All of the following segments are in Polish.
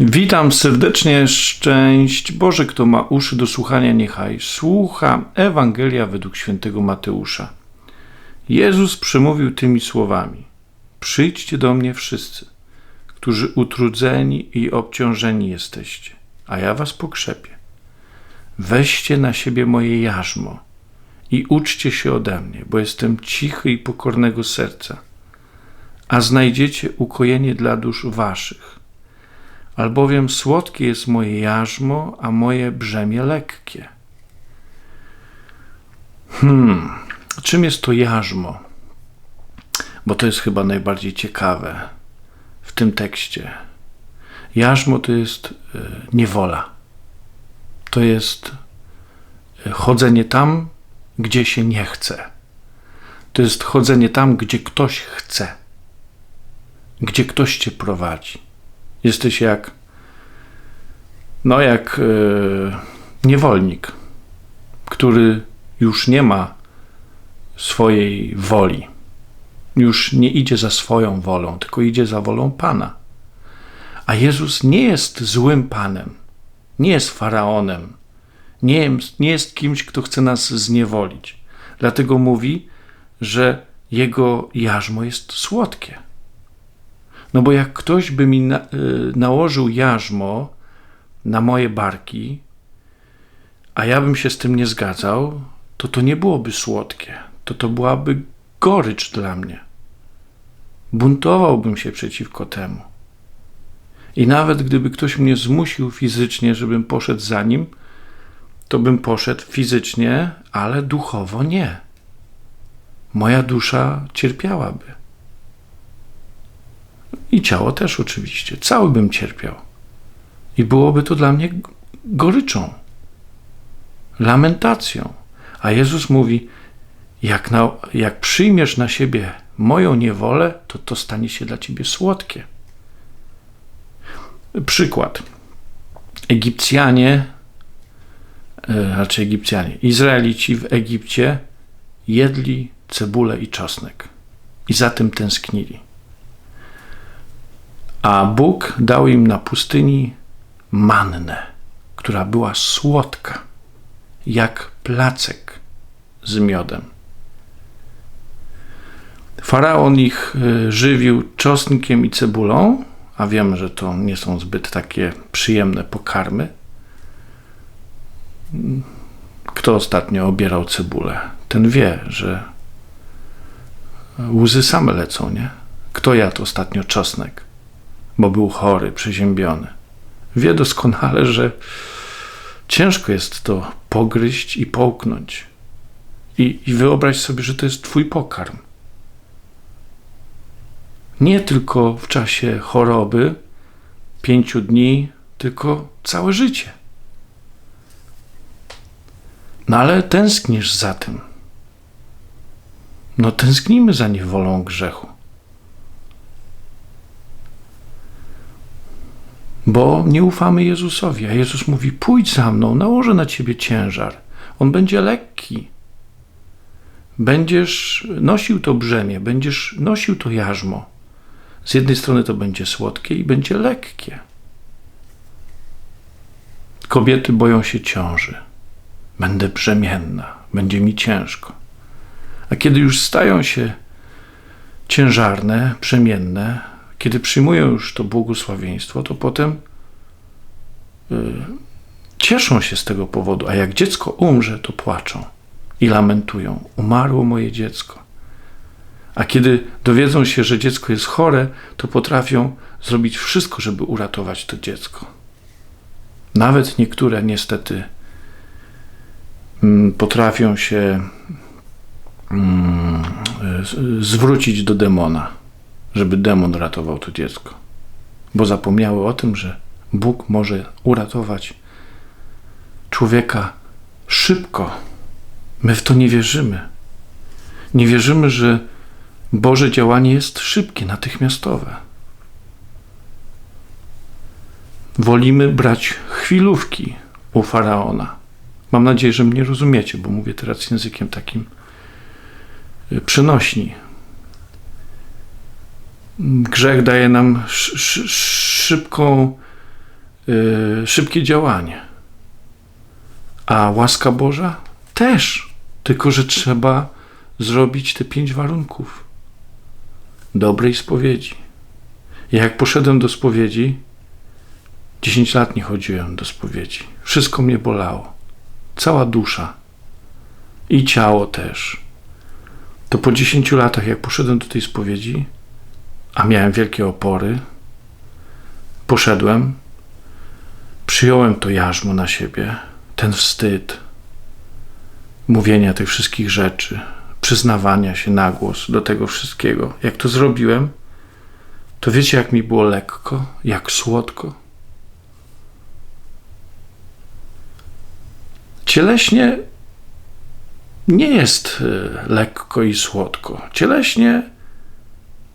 Witam serdecznie, szczęść Boże, kto ma uszy do słuchania, niechaj słucha Ewangelia według świętego Mateusza. Jezus przemówił tymi słowami: Przyjdźcie do mnie wszyscy, którzy utrudzeni i obciążeni jesteście, a ja was pokrzepię. Weźcie na siebie moje jarzmo i uczcie się ode mnie, bo jestem cichy i pokornego serca, a znajdziecie ukojenie dla dusz waszych albowiem słodkie jest moje jarzmo, a moje brzemię lekkie. Hmm, czym jest to jarzmo? Bo to jest chyba najbardziej ciekawe w tym tekście. Jarzmo to jest e, niewola. To jest e, chodzenie tam, gdzie się nie chce. To jest chodzenie tam, gdzie ktoś chce, gdzie ktoś cię prowadzi. Jesteś jak, no jak yy, niewolnik, który już nie ma swojej woli. Już nie idzie za swoją wolą, tylko idzie za wolą Pana. A Jezus nie jest złym Panem, nie jest faraonem, nie nie jest kimś, kto chce nas zniewolić. Dlatego mówi, że jego jarzmo jest słodkie. No bo jak ktoś by mi na, y, nałożył jarzmo na moje barki, a ja bym się z tym nie zgadzał, to to nie byłoby słodkie. To to byłaby gorycz dla mnie. Buntowałbym się przeciwko temu. I nawet gdyby ktoś mnie zmusił fizycznie, żebym poszedł za nim, to bym poszedł fizycznie, ale duchowo nie. Moja dusza cierpiałaby. I ciało też oczywiście. Cały bym cierpiał. I byłoby to dla mnie goryczą, lamentacją. A Jezus mówi: jak, na, jak przyjmiesz na siebie moją niewolę, to to stanie się dla ciebie słodkie. Przykład. Egipcjanie, e, raczej Egipcjanie, Izraelici w Egipcie jedli cebulę i czosnek i za tym tęsknili. A Bóg dał im na pustyni mannę, która była słodka, jak placek z miodem. Faraon ich y, żywił czosnkiem i cebulą, a wiemy, że to nie są zbyt takie przyjemne pokarmy. Kto ostatnio obierał cebulę, ten wie, że łzy same lecą, nie? Kto jadł ostatnio czosnek? Bo był chory, przeziębiony. Wie doskonale, że ciężko jest to pogryźć i połknąć. I, I wyobraź sobie, że to jest Twój pokarm. Nie tylko w czasie choroby, pięciu dni, tylko całe życie. No ale tęsknisz za tym. No tęsknimy za niewolą grzechu. Bo nie ufamy Jezusowi. A Jezus mówi: Pójdź za mną, nałożę na ciebie ciężar. On będzie lekki. Będziesz nosił to brzemię, będziesz nosił to jarzmo. Z jednej strony to będzie słodkie i będzie lekkie. Kobiety boją się ciąży. Będę brzemienna, będzie mi ciężko. A kiedy już stają się ciężarne, brzemienne, kiedy przyjmują już to błogosławieństwo, to potem y, cieszą się z tego powodu, a jak dziecko umrze, to płaczą i lamentują: Umarło moje dziecko. A kiedy dowiedzą się, że dziecko jest chore, to potrafią zrobić wszystko, żeby uratować to dziecko. Nawet niektóre niestety mm, potrafią się mm, zwrócić do demona żeby demon ratował to dziecko, bo zapomniały o tym, że Bóg może uratować człowieka szybko. My w to nie wierzymy. Nie wierzymy, że Boże działanie jest szybkie, natychmiastowe. Wolimy brać chwilówki u faraona. Mam nadzieję, że mnie rozumiecie, bo mówię teraz językiem takim przenośni, Grzech daje nam szybką yy, szybkie działanie. A łaska Boża też, tylko że trzeba zrobić te pięć warunków dobrej spowiedzi. Ja jak poszedłem do spowiedzi, 10 lat nie chodziłem do spowiedzi. Wszystko mnie bolało. Cała dusza. I ciało też. To po 10 latach, jak poszedłem do tej spowiedzi, a miałem wielkie opory, poszedłem, przyjąłem to jarzmo na siebie, ten wstyd, mówienia tych wszystkich rzeczy, przyznawania się na głos do tego wszystkiego. Jak to zrobiłem, to wiecie, jak mi było lekko, jak słodko. Cieleśnie nie jest e, lekko i słodko. Cieleśnie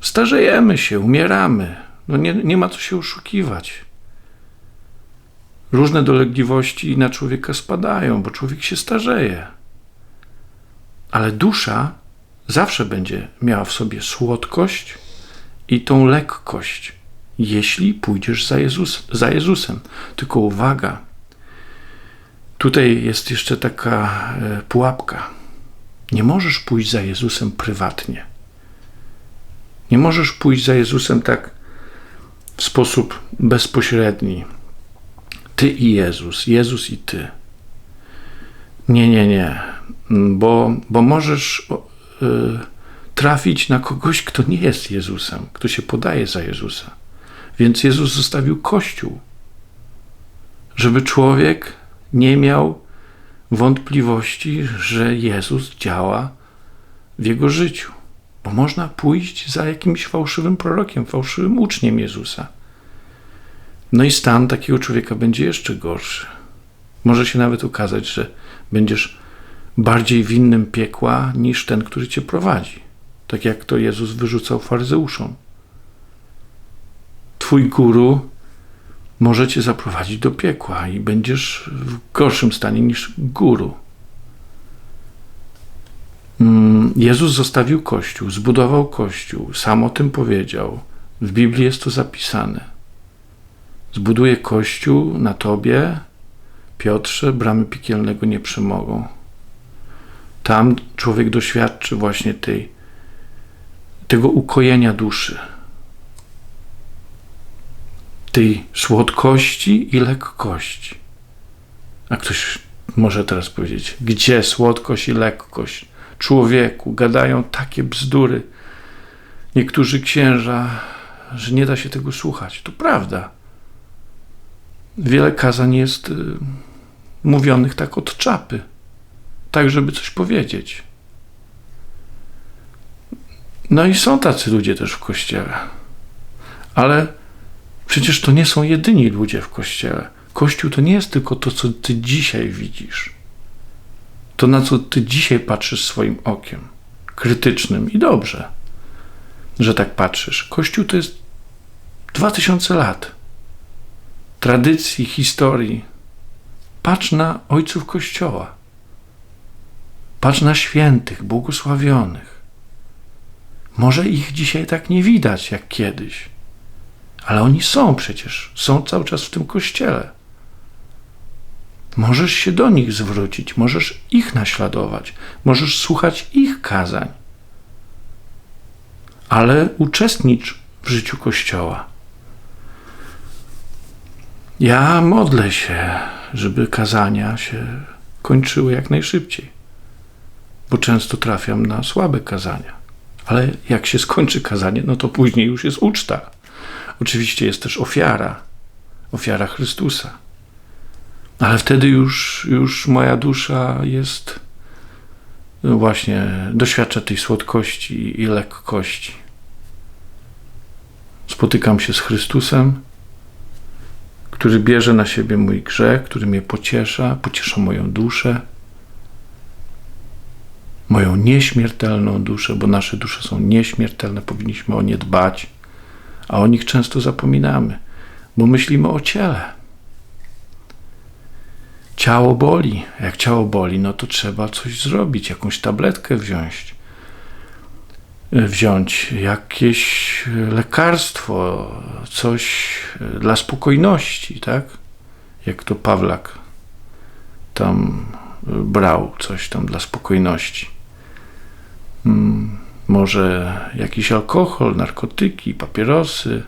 starzejemy się, umieramy. No nie, nie ma co się oszukiwać. Różne dolegliwości na człowieka spadają, bo człowiek się starzeje. Ale dusza zawsze będzie miała w sobie słodkość i tą lekkość, jeśli pójdziesz za, Jezus, za Jezusem. Tylko uwaga, tutaj jest jeszcze taka e, pułapka. Nie możesz pójść za Jezusem prywatnie. Nie możesz pójść za Jezusem tak w sposób bezpośredni. Ty i Jezus, Jezus i ty. Nie, nie, nie. Bo, bo możesz y, trafić na kogoś, kto nie jest Jezusem, kto się podaje za Jezusa. Więc Jezus zostawił Kościół, żeby człowiek nie miał wątpliwości, że Jezus działa w jego życiu. Bo można pójść za jakimś fałszywym prorokiem, fałszywym uczniem Jezusa. No i stan takiego człowieka będzie jeszcze gorszy. Może się nawet okazać, że będziesz bardziej winnym piekła niż ten, który cię prowadzi. Tak jak to Jezus wyrzucał faryzeuszom. Twój guru może cię zaprowadzić do piekła i będziesz w gorszym stanie niż guru. Mm, Jezus zostawił Kościół, zbudował Kościół, sam o tym powiedział. W Biblii jest to zapisane. Zbuduję Kościół na tobie, Piotrze, bramy piekielnego nie przemogą. Tam człowiek doświadczy właśnie tej, tego ukojenia duszy, tej słodkości i lekkości. A ktoś może teraz powiedzieć, gdzie słodkość i lekkość? Człowieku, gadają takie bzdury. Niektórzy księża, że nie da się tego słuchać. To prawda. Wiele kazań jest y, mówionych tak od czapy, tak żeby coś powiedzieć. No i są tacy ludzie też w kościele. Ale przecież to nie są jedyni ludzie w kościele. Kościół to nie jest tylko to, co ty dzisiaj widzisz. To, na co ty dzisiaj patrzysz swoim okiem, krytycznym i dobrze, że tak patrzysz. Kościół to jest dwa tysiące lat tradycji, historii. Patrz na ojców Kościoła. Patrz na świętych, błogosławionych. Może ich dzisiaj tak nie widać jak kiedyś, ale oni są przecież, są cały czas w tym kościele. Możesz się do nich zwrócić, możesz ich naśladować, możesz słuchać ich kazań, ale uczestnicz w życiu kościoła. Ja modlę się, żeby kazania się kończyły jak najszybciej, bo często trafiam na słabe kazania. Ale jak się skończy kazanie, no to później już jest uczta. Oczywiście jest też ofiara, ofiara Chrystusa. Ale wtedy już, już moja dusza jest no właśnie, doświadcza tej słodkości i lekkości. Spotykam się z Chrystusem który bierze na siebie mój grzech, który mnie pociesza, pociesza moją duszę, moją nieśmiertelną duszę, bo nasze dusze są nieśmiertelne, powinniśmy o nie dbać, a o nich często zapominamy, bo myślimy o ciele. Ciało boli. Jak ciało boli, no to trzeba coś zrobić, jakąś tabletkę wziąć wziąć jakieś lekarstwo, coś dla spokojności, tak? jak to Pawlak tam brał coś tam dla spokojności. Hmm, może jakiś alkohol, narkotyki, papierosy.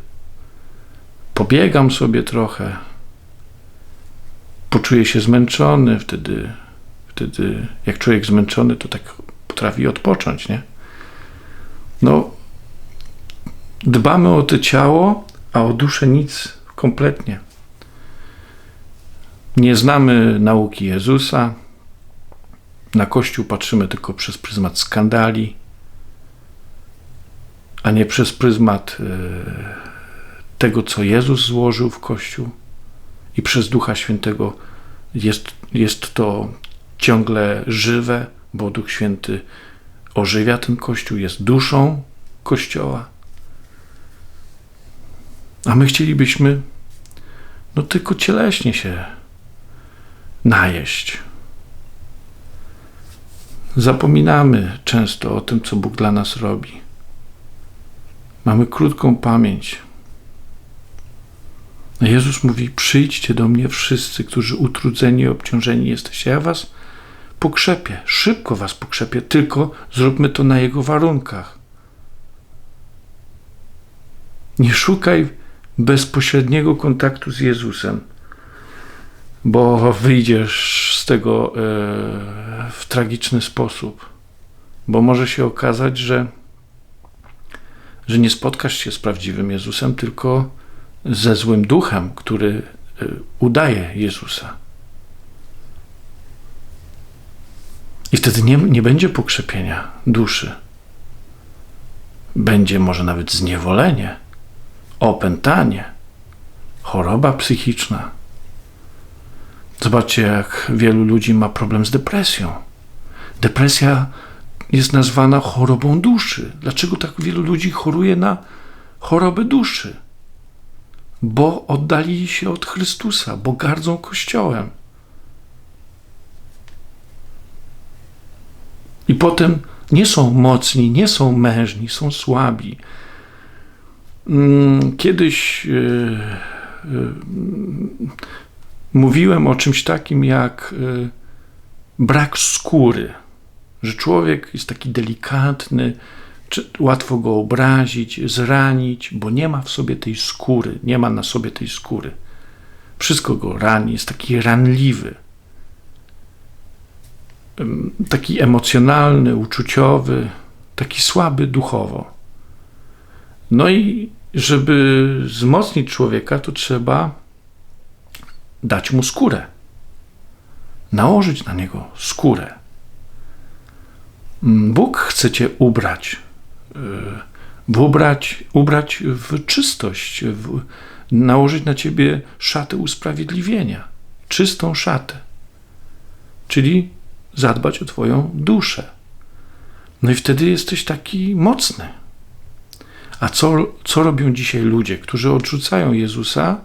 Pobiegam sobie trochę. Poczuję się zmęczony, wtedy, wtedy jak człowiek zmęczony, to tak potrafi odpocząć, nie? No, dbamy o to ciało, a o duszę nic kompletnie. Nie znamy nauki Jezusa. Na Kościół patrzymy tylko przez pryzmat skandali, a nie przez pryzmat e, tego, co Jezus złożył w Kościół. I przez Ducha Świętego jest, jest to ciągle żywe, bo Duch Święty ożywia ten Kościół, jest duszą Kościoła. A my chcielibyśmy no tylko cieleśnie się najeść. Zapominamy często o tym, co Bóg dla nas robi. Mamy krótką pamięć. A Jezus mówi: Przyjdźcie do mnie wszyscy, którzy utrudzeni i obciążeni jesteście. Ja was pokrzepię, szybko was pokrzepię, tylko zróbmy to na Jego warunkach. Nie szukaj bezpośredniego kontaktu z Jezusem, bo wyjdziesz z tego e, w tragiczny sposób, bo może się okazać, że, że nie spotkasz się z prawdziwym Jezusem, tylko ze złym duchem, który e, udaje Jezusa. I wtedy nie, nie będzie pokrzepienia duszy. Będzie może nawet zniewolenie opętanie, choroba psychiczna. Zobaczcie, jak wielu ludzi ma problem z depresją. Depresja jest nazwana chorobą duszy. Dlaczego tak wielu ludzi choruje na chorobę duszy? Bo oddali się od Chrystusa, bo gardzą Kościołem. I potem nie są mocni, nie są mężni, są słabi, Mm, kiedyś e, e, mówiłem o czymś takim jak e, brak skóry, że człowiek jest taki delikatny, łatwo go obrazić, zranić, bo nie ma w sobie tej skóry, nie ma na sobie tej skóry. Wszystko go rani, jest taki ranliwy, taki emocjonalny, uczuciowy, taki słaby duchowo. No i żeby wzmocnić człowieka, to trzeba dać mu skórę. Nałożyć na niego skórę. Mm, Bóg chce cię ubrać. Y, ubrać, ubrać w czystość, w, nałożyć na ciebie szatę usprawiedliwienia, czystą szatę, czyli zadbać o Twoją duszę. No i wtedy jesteś taki mocny. A co, co robią dzisiaj ludzie, którzy odrzucają Jezusa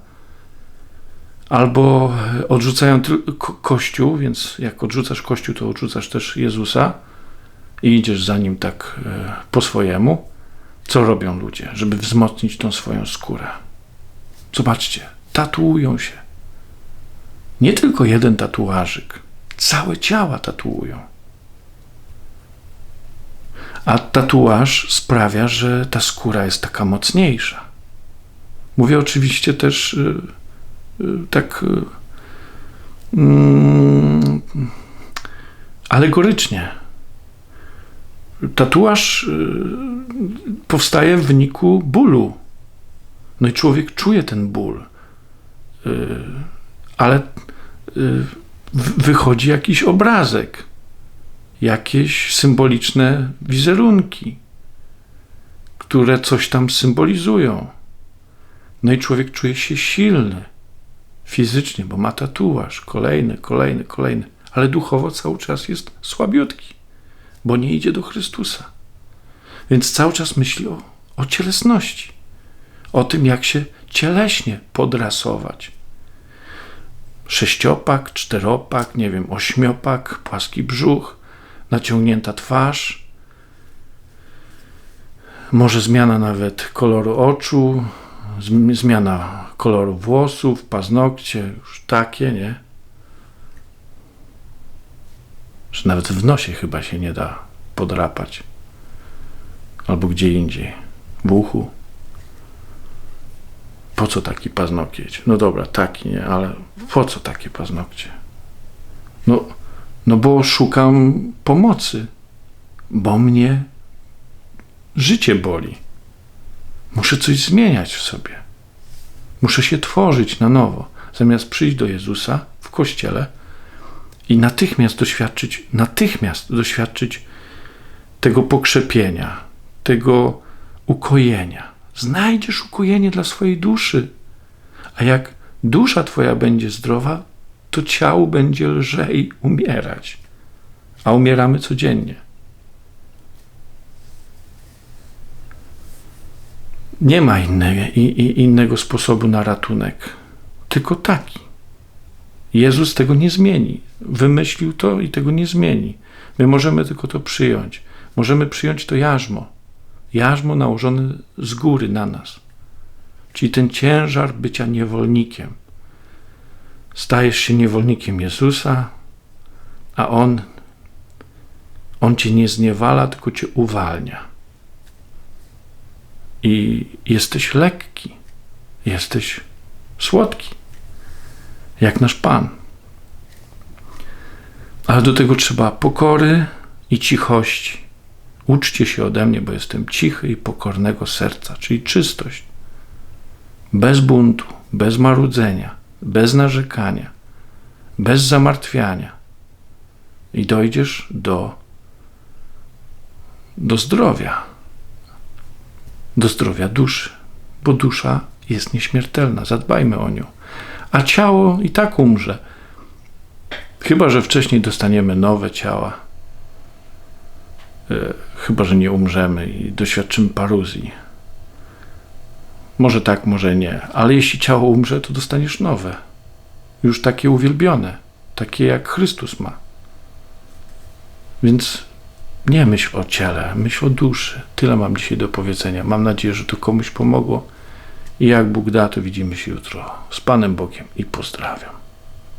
albo odrzucają ko Kościół, więc jak odrzucasz Kościół, to odrzucasz też Jezusa i idziesz za nim tak e, po swojemu. Co robią ludzie, żeby wzmocnić tą swoją skórę? Zobaczcie, tatuują się. Nie tylko jeden tatuażyk, całe ciała tatuują. A tatuaż sprawia, że ta skóra jest taka mocniejsza. Mówię oczywiście też y, y, tak y, mm, alegorycznie. Tatuaż powstaje w wyniku bólu. No i człowiek czuje ten ból. Ale wychodzi jakiś obrazek jakieś symboliczne wizerunki, które coś tam symbolizują. No i człowiek czuje się silny fizycznie, bo ma tatuaż, kolejny, kolejny, kolejny, ale duchowo cały czas jest słabiutki, bo nie idzie do Chrystusa. Więc cały czas myśli o, o cielesności, o tym, jak się cieleśnie podrasować. Sześciopak, czteropak, nie wiem, ośmiopak, płaski brzuch, naciągnięta twarz, może zmiana nawet koloru oczu, zm- zmiana koloru włosów, paznokcie, już takie, nie? Że nawet w nosie chyba się nie da podrapać. Albo gdzie indziej. W uchu. Po co taki paznokieć? No dobra, taki, nie, ale po co takie paznokcie? No, no bo szukam pomocy, bo mnie życie boli. Muszę coś zmieniać w sobie. Muszę się tworzyć na nowo. Zamiast przyjść do Jezusa w kościele i natychmiast doświadczyć, natychmiast doświadczyć tego pokrzepienia, tego ukojenia. Znajdziesz ukojenie dla swojej duszy. A jak dusza twoja będzie zdrowa, to ciało będzie lżej umierać. A umieramy codziennie. Nie ma innego, i, i innego sposobu na ratunek, tylko taki. Jezus tego nie zmieni. Wymyślił to i tego nie zmieni. My możemy tylko to przyjąć. Możemy przyjąć to jarzmo. Jarzmo nałożone z góry na nas. Czyli ten ciężar bycia niewolnikiem. Stajesz się niewolnikiem Jezusa, a On, On cię nie zniewala, tylko cię uwalnia. I jesteś lekki, jesteś słodki, jak nasz Pan. Ale do tego trzeba pokory i cichości. Uczcie się ode mnie, bo jestem cichy i pokornego serca, czyli czystość. Bez buntu, bez marudzenia, bez narzekania, bez zamartwiania. I dojdziesz do, do zdrowia, do zdrowia duszy, bo dusza jest nieśmiertelna. Zadbajmy o nią. A ciało i tak umrze. Chyba, że wcześniej dostaniemy nowe ciała. E, Chyba, że nie umrzemy i doświadczymy paruzji. Może tak, może nie. Ale jeśli ciało umrze, to dostaniesz nowe. Już takie uwielbione. Takie jak Chrystus ma. Więc nie myśl o ciele, myśl o duszy. Tyle mam dzisiaj do powiedzenia. Mam nadzieję, że to komuś pomogło. I jak Bóg da, to widzimy się jutro z Panem Bogiem i pozdrawiam.